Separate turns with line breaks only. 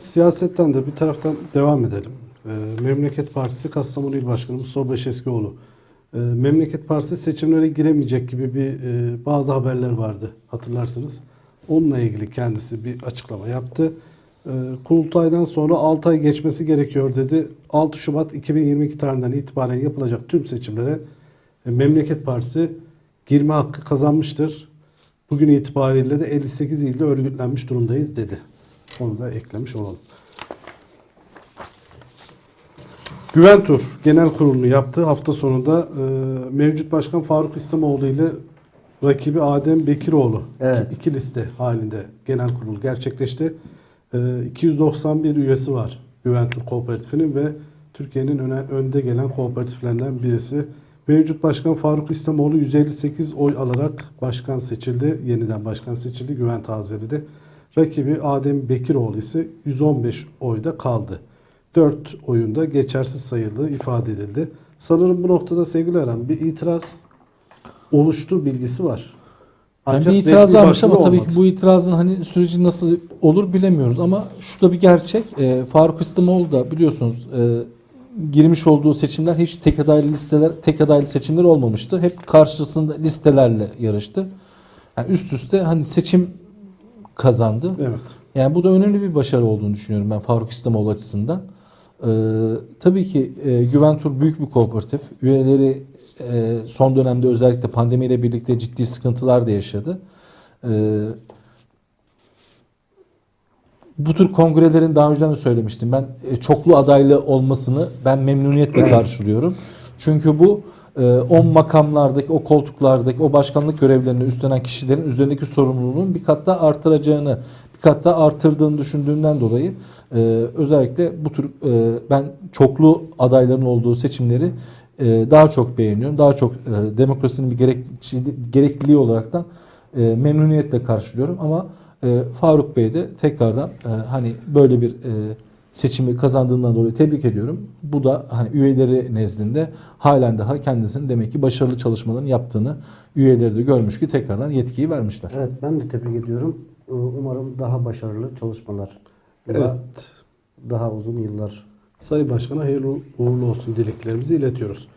siyasetten de bir taraftan devam edelim. Ee, Memleket Partisi Kastamonu İl Başkanı Mustafa Beşeskioğlu. Ee, Memleket Partisi seçimlere giremeyecek gibi bir e, bazı haberler vardı hatırlarsınız. Onunla ilgili kendisi bir açıklama yaptı. Ee, Kurultaydan sonra 6 ay geçmesi gerekiyor dedi. 6 Şubat 2022 tarihinden itibaren yapılacak tüm seçimlere e, Memleket Partisi girme hakkı kazanmıştır. Bugün itibariyle de 58 ilde örgütlenmiş durumdayız dedi. Onu da eklemiş olalım. Güventur Genel Kurulu'nu yaptı. Hafta sonunda e, mevcut başkan Faruk İslamoğlu ile rakibi Adem Bekiroğlu
Evet.
iki, iki liste halinde genel kurul gerçekleşti. E, 291 üyesi var Güventur Kooperatifinin ve Türkiye'nin öne, önde gelen kooperatiflerinden birisi. Mevcut başkan Faruk İslamoğlu 158 oy alarak başkan seçildi. Yeniden başkan seçildi. Güven tazeledi. Rakibi Adem Bekiroğlu ise 115 oyda kaldı. 4 oyunda geçersiz sayıldığı ifade edildi. Sanırım bu noktada sevgili Eren bir itiraz oluştu bilgisi var.
Yani
Ancak
bir itiraz varmış ama tabii
olmadı.
ki bu itirazın hani süreci nasıl olur bilemiyoruz ama şu da bir gerçek. E, Faruk İslamoğlu da biliyorsunuz e, girmiş olduğu seçimler hiç tek adaylı listeler, tek adaylı seçimler olmamıştı. Hep karşısında listelerle yarıştı. Yani üst üste hani seçim kazandı.
Evet.
Yani bu da önemli bir başarı olduğunu düşünüyorum ben Faruk İslamoğlu açısından. Ee, tabii ki e, Güventur büyük bir kooperatif. Üyeleri e, son dönemde özellikle pandemiyle birlikte ciddi sıkıntılar da yaşadı. Ee, bu tür kongrelerin daha önceden de söylemiştim. Ben e, çoklu adaylı olmasını ben memnuniyetle karşılıyorum. Çünkü bu e, o makamlardaki, o koltuklardaki, o başkanlık görevlerini üstlenen kişilerin üzerindeki sorumluluğun bir kat daha artıracağını, bir kat daha artırdığını düşündüğümden dolayı e, özellikle bu tür e, ben çoklu adayların olduğu seçimleri e, daha çok beğeniyorum. Daha çok demokrasinin bir gerekliliği olaraktan e, memnuniyetle karşılıyorum ama Faruk Bey de tekrardan hani böyle bir seçimi kazandığından dolayı tebrik ediyorum. Bu da hani üyeleri nezdinde halen daha kendisinin demek ki başarılı çalışmalarını yaptığını üyeleri de görmüş ki tekrardan yetkiyi vermişler.
Evet ben de tebrik ediyorum. Ee, Umarım daha başarılı çalışmalar. Daha,
Evet.
daha uzun yıllar.
Sayın Başkan'a hayırlı uğurlu olsun dileklerimizi iletiyoruz.